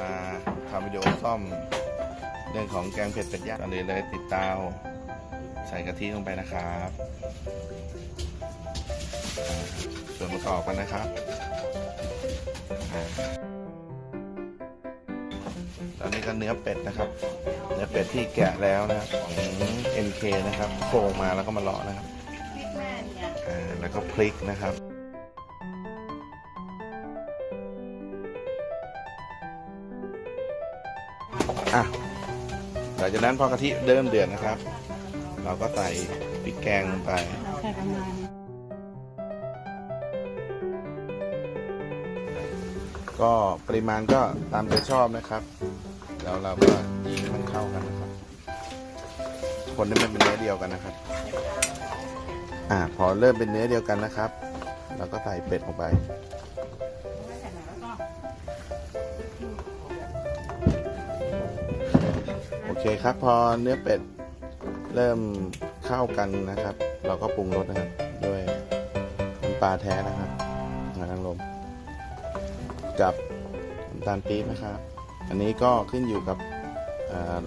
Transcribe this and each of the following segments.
มาทำวิดีโอซ่อมเรื่องของแกงเผ็ดเป็ดย่างก่อนอื่นเลยติดเตาใส่กะทิลงไปนะครับอ่าส่วนประกอบกันนะครับอ่าตอนนี้ก็เนื้อเป็ดนะครับ เนื้อเป็ดที่แกะแล้วนะครับของ NK นะครับโครงมาแล้วก็มาเลาะนะครับพริกแม่เนี่ยอ่าแล้วก็พริกนะครับ อะหลังจากนั้นพอกะทิเริ่มเดือดนะครับ เราก็ใส่พริกแกงลงไปใส่ประมาณก็ปริมาณก็ตามใจชอบนะครับ แล้วเราก็ยิงมันเข้ากันนะครับ คนให้มันเป็นเนื้อเดียวกันนะครับ อ่าพอเริ่มเป็นเนื้อเดียวกันนะครับ เราก็ใส่เป็ดลงไป เคครับพอเนื้อเป็ดเริ่มเข้ากันนะครับ เราก็ปรุงรสนะครับ ด้วยน้ำปลาแท้นะครับน้ำนางรมกับน้ำตาลปี๊บนะครับ อันนี้ก็ขึ้นอยู่กับ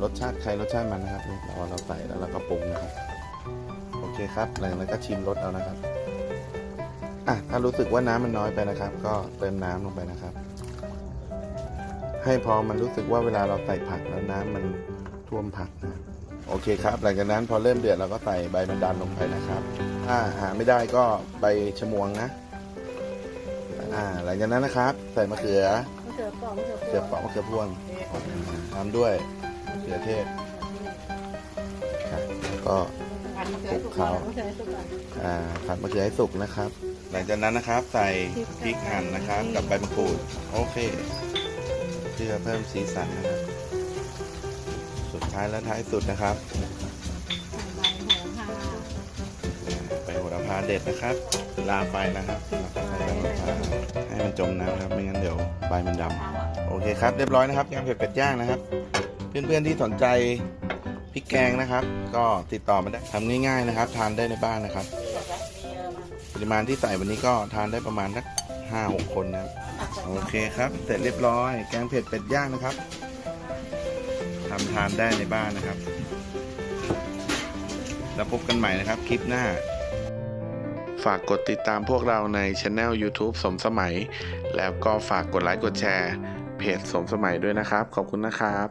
รสชาติใครรสชาติมันนะครับเราเราใส่แล้วเราก็ปรุงนะครับ โอเคครับหลังจากนั้นก็ชิมรสเอานะครับอะถ้ารู้สึกว่าน้ำมันน้อยไปนะครับ ก็เติมน้ำลงไปนะครับ ให้พอมันรู้สึกว่าเวลาเราใส่ผักแล้วน้ำมัน ท่วมผักนะโอเคครับ หลังจากนั้นพอเริ่มเดือดเราก็ใส่ใบมันดันลงไปนะครับ ถ้าหาไม่ได้ก็ใบชะมวงนะอ่าหลังจากนั้นนะครับ ใส่มะเขือมะเขือเปอกมะเขือเขือเปราะมะเขือพวงตามด้วยมะเขือเทศครับแล้วก็ ผัดมะเขือสุกก่อนมะเขือสุกก่อนอ่าผัดมะเขือให้สุกนะครับ หลังจากนั้นนะครับ ใส่พริกหั่นนะครับ กับใบมะกรูดโอเค เพื่อเพิ่มสีสันนะครับสุด ท้ายและท้ายสุดนะครับใส่ใบโหระพาไปโหระพาเด็ดนะครับลาไปนะครับแล้วก็ใส่ใบโหระพาให้มันจมน้ำครับไม่งั้นเดี๋ยวใบมันดำโอเคครับเรียบร้อยนะครับแกงเผ็ดเป็ดย่างนะครับ เพื่อนๆที่สนใจพริกแกงนะครับ ก็ติดต่อมาได้ทำง่ายๆนะครับ ทานได้ในบ้านนะครับ ปริมาณที่ใส่วันนี้ก็ทานได้ประมาณสักห้าหกคนนะครับโอเคครับ เสร็จเรียบร้อย แกงเผ็ดเป็ดย่างนะครับ ทำทานได้ในบ้านนะครับ แล้วพบกันใหม่นะครับคลิปหน้า ฝากกดติดตามพวกเราในช anel YouTube สมสมัย แล้วก็ฝากกดไลค์กดแชร์ เพจสมสมัยด้วยนะครับ ขอบคุณนะครับ